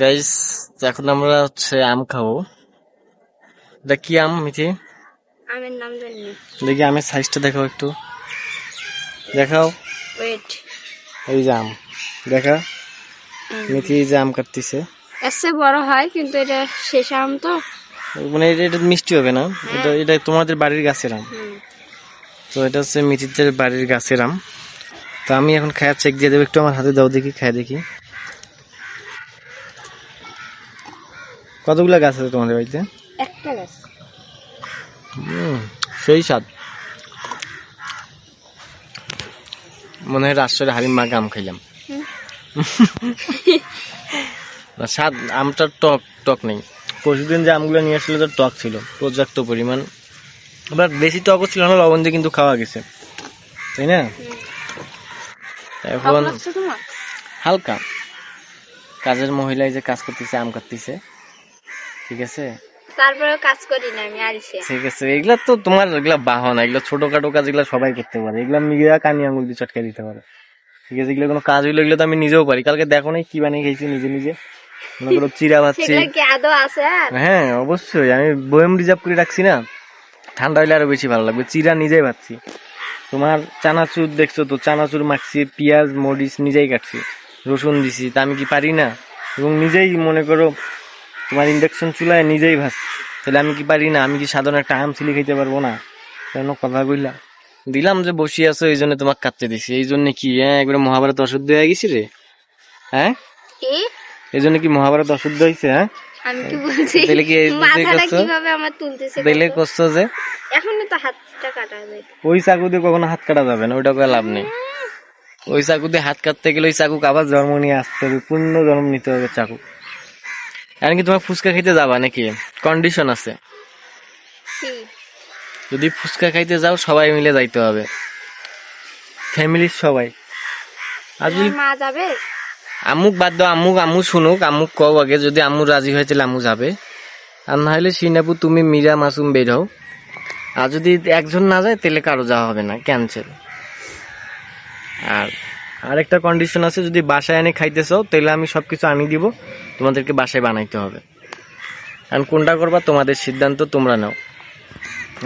Guys এখন আমরা হচ্ছে আম খাব। এটা কি আম মিঠি? আমের নাম জানি দেখি আমের সাইজটা দেখাও একটু। দেখাও। ওয়েট এই যে আম। দেখা। মিঠি এই যে আম কাটতেছে। চেয়ে বড় হয় কিন্তু এটা শেষ আম তো। মানে এটা এটা মিষ্টি হবে না। এটা এটা তোমাদের বাড়ির গাছের আম। তো এটা হচ্ছে মিঠিদের বাড়ির গাছের আম। তো আমি এখন খায়া চেক দিয়ে দেবো। একটু আমার হাতে দাও দেখি খায় দেখি। কতগুলা গাছ আছে তোমাদের বাড়িতে? একটা গাছ। সেই স্বাদ। মনে হয় রাজশাহী হারিম মাকে আম খাইলাম। স্বাদ আমটার টক টক নেই। পরশুদিন যে আমগুলো নিয়ে আসলে তো টক ছিল পর্যাপ্ত পরিমাণ। আবার বেশি টকও ছিল না লবণ দিয়ে কিন্তু খাওয়া গেছে। তাই না? এখন হালকা। কাজের মহিলায় যে কাজ করতেছে আম কাটতেছে। ঠিক আছে? তারপরেও কাজ করি না আমি আরিসে ঠিক আছে এগুলা তো তোমার এগুলা বাহন এগুলো ছোটখাটো কাজ এগুলো সবাই করতে পারে। এগুলো কানি আঙুল দিয়ে চটকে দিতে পারে। ঠিক আছে এগুলো কোনো কাজ হইলে এগুলো তো আমি নিজেও পারি। কালকে দেখো নাই কি বানিয়ে খেয়েছি নিজে নিজে। মনে করো চিরা ভাবছি হ্যাঁ অবশ্যই। আমি বয়েম রিজার্ভ করে রাখছি না। ঠান্ডা হইলে আরও বেশি ভালো লাগবে। চিরা নিজেই ভাবছি তোমার চানাচুর দেখছ তো চানাচুর মাখছি পেঁয়াজ মরিচ নিজেই কাটছি। রসুন দিছি তা আমি কি পারি না? এবং নিজেই মনে করো তোমার ইন্ডাকশন চুলায় নিজেই ভাস তাহলে আমি কি পারি না? আমি কি সাধারণ একটা আম ছিলি খেতে পারব না? কেন? কথা কইলা। দিলাম যে বসি আছো এই জন্য তোমাকে কাটতে দিছি। এই জন্য কি হ্যাঁ একবারে মহাভারত অশুদ্ধ হয়ে গেছি রে? হ্যাঁ? এই জন্য কি মহাভারত অশুদ্ধ হয়েছে হ্যাঁ? আমি কি বলছি? তাহলে কি মাথাটা করছ? কীভাবে আমার তুলতেছে দিলে কত? যে এখনই তো হাতটা কাটা যায় ওই চাকু দিয়ে কখনো হাত কাটা যাবে না ওইটা করে লাভ নেই। ওই চাকু দিয়ে হাত কাটতে গেলে ওই আবার জন্ম নিয়ে আসতে হবে পূর্ণ জন্ম নিতে হবে চাকু এমনকি তোমার ফুচকা খাইতে যাবা নাকি? কন্ডিশন আছে। যদি ফুচকা খাইতে যাও সবাই মিলে যাইতে হবে। ফ্যামিলির সবাই। আর যদি মা যাবে? আমুক বাদ দাও আমুক আমু শুনুক আমুক কও আগে। যদি আমু রাজি হয় তাহলে আমু যাবে। আর না হলে সিনাপু তুমি মীরা মাসুম বের হও। আর যদি একজন না যায় তাহলে কারও যাওয়া হবে না। ক্যান্সেল আর আরেকটা কন্ডিশন আছে, যদি বাসায় এনে খাইতেছো তাহলে আমি সব কিছু আনি দিব, তোমাদেরকে বাসায় বানাইতে হবে। আর কোনটা করবা, তোমাদের সিদ্ধান্ত, তোমরা নাও।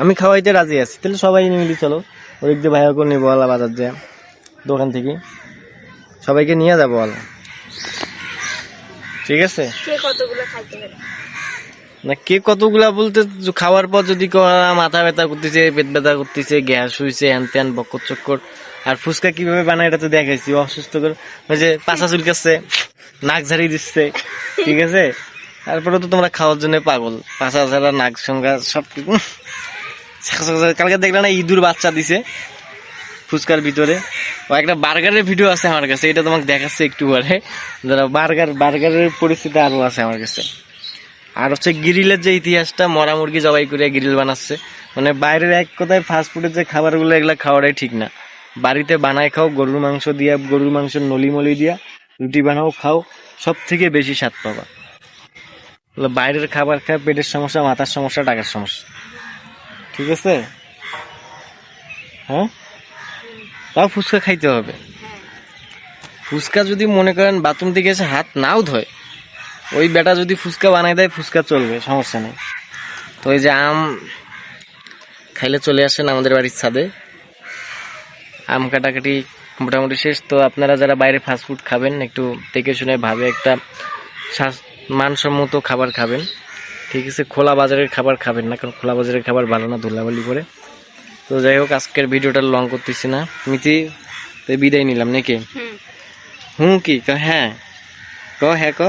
আমি খাওয়াইতে রাজি আছি তাহলে সবাই মিলি চলো। ওদিক দিয়ে করে নিবো আলা বাজার দিয়ে দোকান থেকে। সবাইকে নিয়ে যাব আলা ঠিক আছে? কতগুলো খাইতে না, কে কতগুলা বলতে খাওয়ার পর যদি মাথা ব্যথা করতেছে, পেট ব্যথা করতেছে, গ্যাস হইছে, হ্যান ত্যান, বকর চক্কর। আর ফুচকা কীভাবে বানায় এটা তো দেখাইছি অসুস্থ করে। ওই যে পাশা চুলকাচ্ছে নাক ঝাড়িয়ে দিচ্ছে, ঠিক আছে? তারপরে তো তোমরা খাওয়ার জন্য পাগল পাশা ঝাড়া নাক সঙ্গা সব কালকে দেখলে না ইঁদুর বাচ্চা দিছে ফুচকার ভিতরে। ও একটা বার্গারের ভিডিও আছে আমার কাছে, এটা তোমাকে দেখাচ্ছে একটু পরে। যারা বার্গার, বার্গারের পরিস্থিতি আরও আছে আমার কাছে। আর হচ্ছে গ্রিলের যে ইতিহাসটা, মরা মুরগি জবাই করে গ্রিল বানাচ্ছে। মানে বাইরের এক কথায় ফাস্ট ফুডের যে খাবারগুলো, এগুলো খাওয়াটাই ঠিক না। বাড়িতে বানায় খাও, গরুর মাংস দিয়া, গরুর মাংস নলি মলি দিয়া, রুটি বানাও, খাও সব থেকে বেশি স্বাদ পাবা। বাইরের খাবার খায়, পেটের সমস্যা, মাথার সমস্যা টাকার সমস্যা। ঠিক আছে? হ্যাঁ? তাও ফুচকা খাইতে হবে। ফুচকা যদি মনে করেন বাথরুম থেকে এসে হাত নাও ধয় ওই বেটা যদি ফুচকা বানাই দেয় ফুচকা চলবে সমস্যা নেই। তো ওই যে আম খাইলে চলে আসেন আমাদের বাড়ির ছাদে। আম কাটাকাটি মোটামুটি শেষ। তো আপনারা যারা বাইরে ফাস্টফুড খাবেন একটু দেখে শুনে ভাবে একটা মানসম্মত খাবার খাবেন। ঠিক আছে খোলা বাজারের খাবার খাবেন না কারণ খোলা বাজারের খাবার ভালো না ধুলাবালি করে। তো যাই হোক আজকের ভিডিওটা লং করতেছি না। মিতি তো বিদায় নিলাম নাকি? হুম। কি হ্যাঁ। ক হ্যাঁ ক।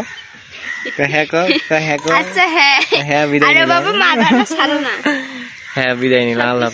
হ্যাঁ ক হ্যাঁ ক। আচ্ছা হ্যাঁ। হ্যাঁ বিদায় আরে বাবা মাথাটা ছাড়ো না। হ্যাঁ বিদায় নিলাম আল্লাহ।